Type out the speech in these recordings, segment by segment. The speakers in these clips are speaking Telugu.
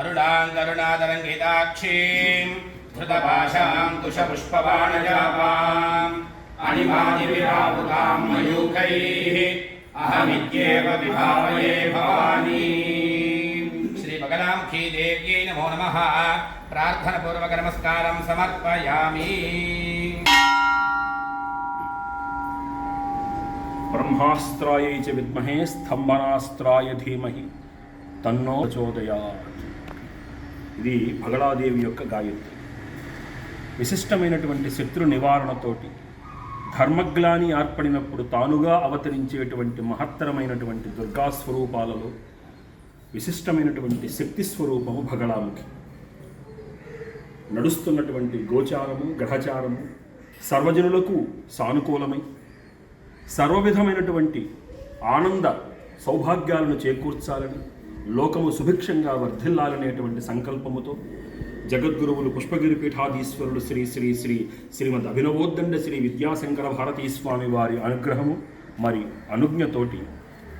अरुणाङ्गरुणातरङ्गिताक्षीम् धृतपाशाङ्कुशपुष्पबाणजापाम् अणिमादिविरापुताम् मयूखैः अहमित्येव विभावये भवानी। श्रीमगलामुखी देव्यै नमो नमः। प्रार्थनपूर्वकनमस्कारम् समर्पयामि। ब्रह्मास्त्रायै च विद्महे स्तम्भनास्त्राय धीमहि तन्नो प्रचोदयात्। ఇది భగళాదేవి యొక్క గాయత్రి. విశిష్టమైనటువంటి శత్రు నివారణతోటి ధర్మగ్లాని ఏర్పడినప్పుడు తానుగా అవతరించేటువంటి మహత్తరమైనటువంటి దుర్గా స్వరూపాలలో విశిష్టమైనటువంటి శక్తి స్వరూపము భగళాముఖి. నడుస్తున్నటువంటి గోచారము గ్రహచారము సర్వజనులకు సానుకూలమై సర్వవిధమైనటువంటి ఆనంద సౌభాగ్యాలను చేకూర్చాలని లోకము సుభిక్షంగా వర్ధిల్లాలనేటువంటి సంకల్పముతో జగద్గురువులు పుష్పగిరి పీఠాధీశ్వరుడు శ్రీ శ్రీ శ్రీ శ్రీమద్ అభినవోద్దండ శ్రీ విద్యాశంకర భారతీ స్వామి వారి అనుగ్రహము మరి అనుజ్ఞతోటి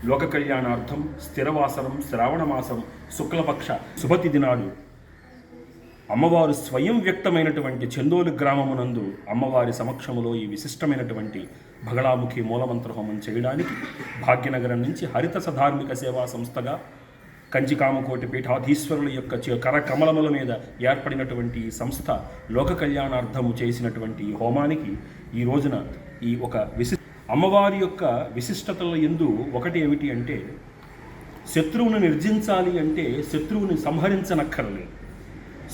లోక కళ్యాణార్థం స్థిరవాసరం శ్రావణమాసం శుక్లపక్ష శుభతి దినాడు అమ్మవారు స్వయం వ్యక్తమైనటువంటి చందోలు గ్రామమునందు అమ్మవారి సమక్షములో ఈ విశిష్టమైనటువంటి భగళాముఖి మూలమంత్ర హోమం చేయడానికి భాగ్యనగరం నుంచి హరిత సధార్మిక సేవా సంస్థగా కంచికామకోటి పీఠాధీశ్వరుల యొక్క కరకమలముల మీద ఏర్పడినటువంటి సంస్థ లోక కళ్యాణార్థము చేసినటువంటి హోమానికి ఈ రోజున ఈ ఒక విశి అమ్మవారి యొక్క విశిష్టతల ఎందు ఒకటి ఏమిటి అంటే శత్రువును నిర్జించాలి అంటే శత్రువుని సంహరించనక్కరలేదు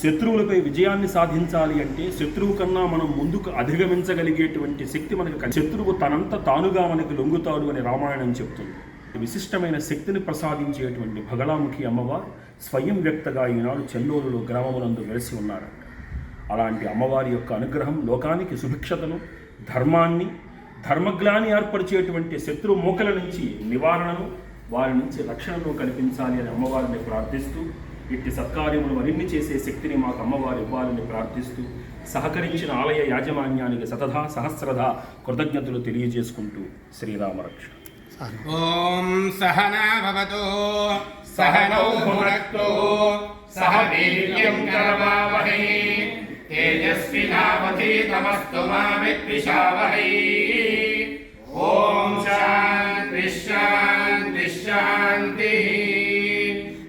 శత్రువులపై విజయాన్ని సాధించాలి అంటే శత్రువు కన్నా మనం ముందుకు అధిగమించగలిగేటువంటి శక్తి మనకు శత్రువు తనంత తానుగా మనకు లొంగుతాడు అని రామాయణం చెప్తుంది. విశిష్టమైన శక్తిని ప్రసాదించేటువంటి భగళాముఖి అమ్మవారు స్వయం వ్యక్తగా ఈనాడు చెన్నూరులో గ్రామమునందు వెలిసి ఉన్నారంట అలాంటి అమ్మవారి యొక్క అనుగ్రహం లోకానికి సుభిక్షతను ధర్మాన్ని ధర్మగ్లాన్ని ఏర్పరిచేటువంటి శత్రు మూకల నుంచి నివారణను వారి నుంచి రక్షణను కల్పించాలి అని అమ్మవారిని ప్రార్థిస్తూ ఇట్టి సత్కార్యములు మరిన్ని చేసే శక్తిని మాకు అమ్మవారు ఇవ్వాలని ప్రార్థిస్తూ సహకరించిన ఆలయ యాజమాన్యానికి సతదా సహస్రదా కృతజ్ఞతలు తెలియజేసుకుంటూ శ్రీరామరక్షణ. ॐ सहना भवतु सहनौ भुनक्तु सह वीर्यं करवावहै तेजस्विनावधीतमस्तु मा विद्विषावहै ॐ शान्तिः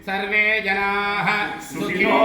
सर्वे जनाः सुखिनो